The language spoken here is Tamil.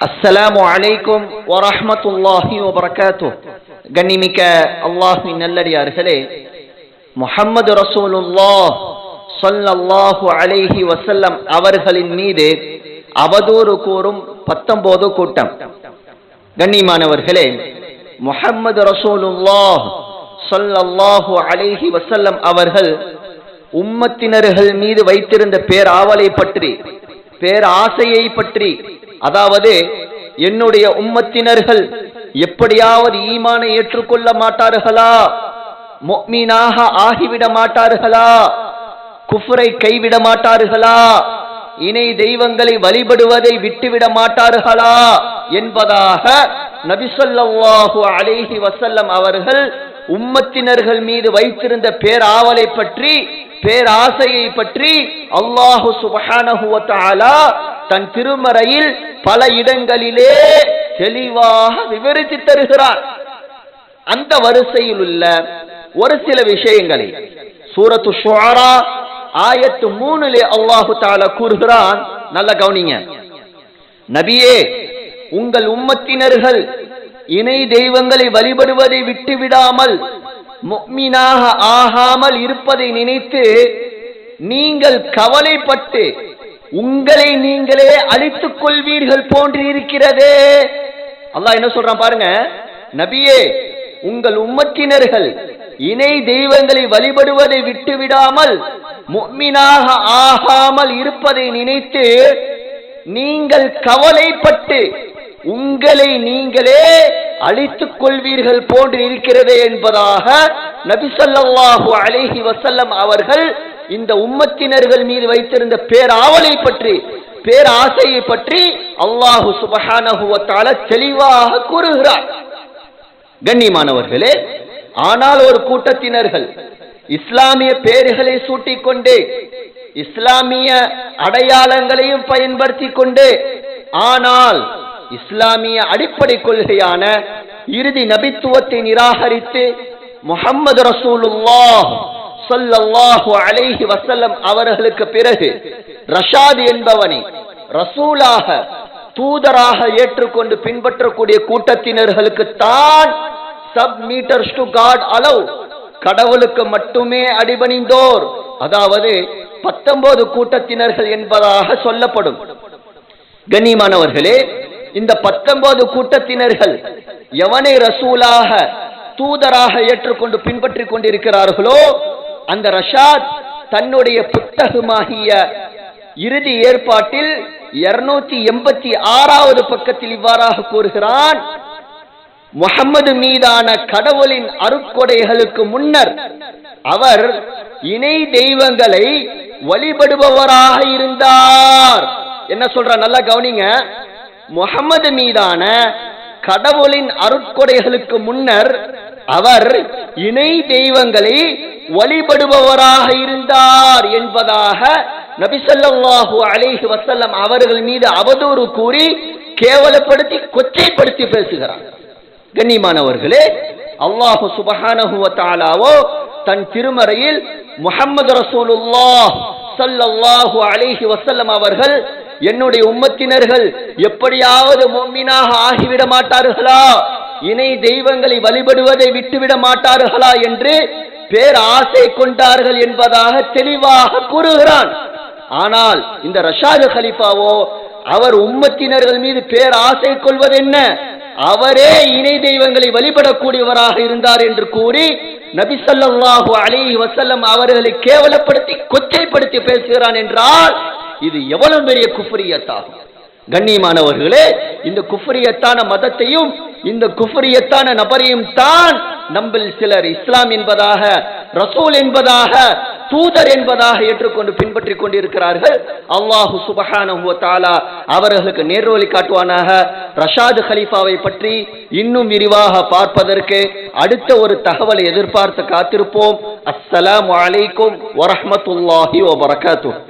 அஸ்ஸலாமு அலைக்கும் வரஹமத்துல்லாஹி வபரகாத்து கண்ணிமிக்க அல்லாஹின் நல்லடியார்களே முஹம்மது ரசூலுல்லாஹ் ஸல்லல்லாஹு அலைஹி வசல்லம் அவர்களின் மீது அவதூறு கூறும் பத்தொன்பது கூட்டம் கண்ணியமானவர்களே முஹம்மது ரசூலுல்லாஹ் ஸல்லல்லாஹு அலைஹி வசல்லம் அவர்கள் உம்மத்தினர்கள் மீது வைத்திருந்த பேராவலை பற்றி பேராசையை பற்றி அதாவது என்னுடைய உம்மத்தினர்கள் எப்படியாவது ஈமானை ஏற்றுக்கொள்ள மாட்டார்களா? மொமீனாக ஆகிவிட மாட்டார்களா? குஃபரை கைவிட மாட்டார்களா? இணை தெய்வங்களை வழிபடுவதை விட்டுவிட மாட்டார்களா? என்பதாக நபிசல்லாஹு அலேஹி வசல்லம் அவர்கள் உம்மத்தினர்கள் மீது வைத்திருந்த பேராவலை பற்றி பேராசையை பற்றி அல்லாஹு சுபஹானஹுவத்தாலா தன் திருமறையில் பல இடங்களிலே தெளிவாக விவரித்து தருகிறார். அந்த வரிசையில் உள்ள ஒரு சில விஷயங்களை சூரத்து ஷுவாரா ஆயத்து மூணுலே அல்லாஹு தால கூறுகிறான். நல்ல கவனிங்க. நபியே உங்கள் உம்மத்தினர்கள் இணை தெய்வங்களை வழிபடுவதை விட்டு விடாமல் ஆகாமல் இருப்பதை நினைத்து நீங்கள் கவலைப்பட்டு உங்களை நீங்களே அழித்துக் கொள்வீர்கள் போன்று இருக்கிறதே அல்லாஹ் என்ன சொல்றான் பாருங்க? நபியே உங்கள் உம்மத்தினர்கள் இணை தெய்வங்களை வழிபடுவதை விட்டு விடாமல் முக்மினாக ஆகாமல் இருப்பதை நினைத்து நீங்கள் கவலைப்பட்டு உங்களை நீங்களே அழித்துக் கொள்வீர்கள் போன்று இருக்கிறதே என்பதாக நபிசல்லாஹு அலேஹி வசல்லம் அவர்கள் இந்த உம்மத்தினர்கள் மீது வைத்திருந்த பேராவலை பற்றி பேராசையை பற்றி அல்லாஹு சுபஹானகுவத்தால தெளிவாக கூறுகிறார். கண்ணியமானவர்களே ஆனால் ஒரு கூட்டத்தினர்கள் இஸ்லாமிய பேர்களை சூட்டிக் கொண்டு இஸ்லாமிய அடையாளங்களையும் பயன்படுத்தி கொண்டு ஆனால் இஸ்லாமிய அடிப்படை கொள்கையான இறுதி நபித்துவத்தை நிராகரித்து முகம்மது ரசூலுல்லாஹ் சொல்லல்லாஹு அலைஹி வசல்லம் அவர்களுக்கு பிறகு ரஷாத் என்பவனை ரசூலாக தூதராக ஏற்றுக்கொண்டு பின்பற்றக்கூடிய கூட்டத்தினர்களுக்கு தான் submitters to God allow கடவுளுக்கு மட்டுமே அடிபணிந்தோர். அதாவது பத்தொன்பது கூட்டத்தினர்கள் என்பதாக சொல்லப்படும். கண்ணியமானவர்களே இந்த பத்தொன்பது கூட்டத்தினர்கள் எவனை ரசூலாக தூதராக ஏற்றுக்கொண்டு பின்பற்றி கொண்டிருக்கிறார்களோ அந்த ரஷாத் தன்னுடைய புத்தகமாகிய இறுதி ஏற்பாட்டில் இருநூத்தி எண்பத்தி ஆறாவது பக்கத்தில் இவ்வாறாக கூறுகிறான் முகம்மது மீதான கடவுளின் அருட்கொடைகளுக்கு முன்னர் அவர் இணை தெய்வங்களை வழிபடுபவராக இருந்தார். என்ன சொல்ற? நல்லா கவனிங்க. முகம்மது மீதான கடவுளின் அருட்கொடைகளுக்கு முன்னர் அவர் இணை தெய்வங்களை வழிபடுபவராக இருந்தார் என்பதாக நபிசல்லாஹு அலேஹி வசல்லம் அவர்கள் மீது அவதூறு கூறி கேவலப்படுத்தி கொச்சைப்படுத்தி பேசுகிறார். கண்ணியமானவர்களே அல்லாஹு சுபஹானஹுவத்தாலாவோ தன் திருமறையில் முகமது ரசூலுல்லாஹ் சல்லல்லாஹு அலைஹி வசல்லம் அவர்கள் என்னுடைய உம்மத்தினர்கள் எப்படியாவது மொம்மினாக ஆகிவிட மாட்டார்களா? இணை தெய்வங்களை வழிபடுவதை விட்டுவிட மாட்டார்களா? என்று பேராசை கொண்டார்கள் என்பதாக தெளிவாக கூறுகிறான். ஆனால் இந்த ரஷாது ஹலிஃபாவோ அவர் உம்மத்தினர்கள் மீது பேராசை கொள்வது என்ன? அவரே இணை தெய்வங்களை வழிபடக்கூடியவராக இருந்தார் என்று கூறி நபி சொல்லாஹு அலி வசல்லம் அவர்களை கேவலப்படுத்தி கொச்சைப்படுத்தி பேசுகிறான் என்றால் இது எவ்வளவு பெரிய குஃபரியத்தாகும் கண்ணியமானவர்களே இந்த குஃபரியத்தான மதத்தையும் இந்த குஃபரியத்தான நபரையும் தான் நம்மில் சிலர் இஸ்லாம் என்பதாக ரசூல் என்பதாக தூதர் என்பதாக ஏற்றுக்கொண்டு பின்பற்றி கொண்டிருக்கிறார்கள். அல்லாஹு சுபஹானஹு தாலா அவர்களுக்கு நேர்வழி காட்டுவானாக. ரஷாது ஹலீஃபாவை பற்றி இன்னும் விரிவாக பார்ப்பதற்கு அடுத்த ஒரு தகவலை எதிர்பார்த்து காத்திருப்போம். அஸ்ஸலாம் அலைக்கும் வரஹ்மத்துல்லாஹி வபரகாத்துஹ்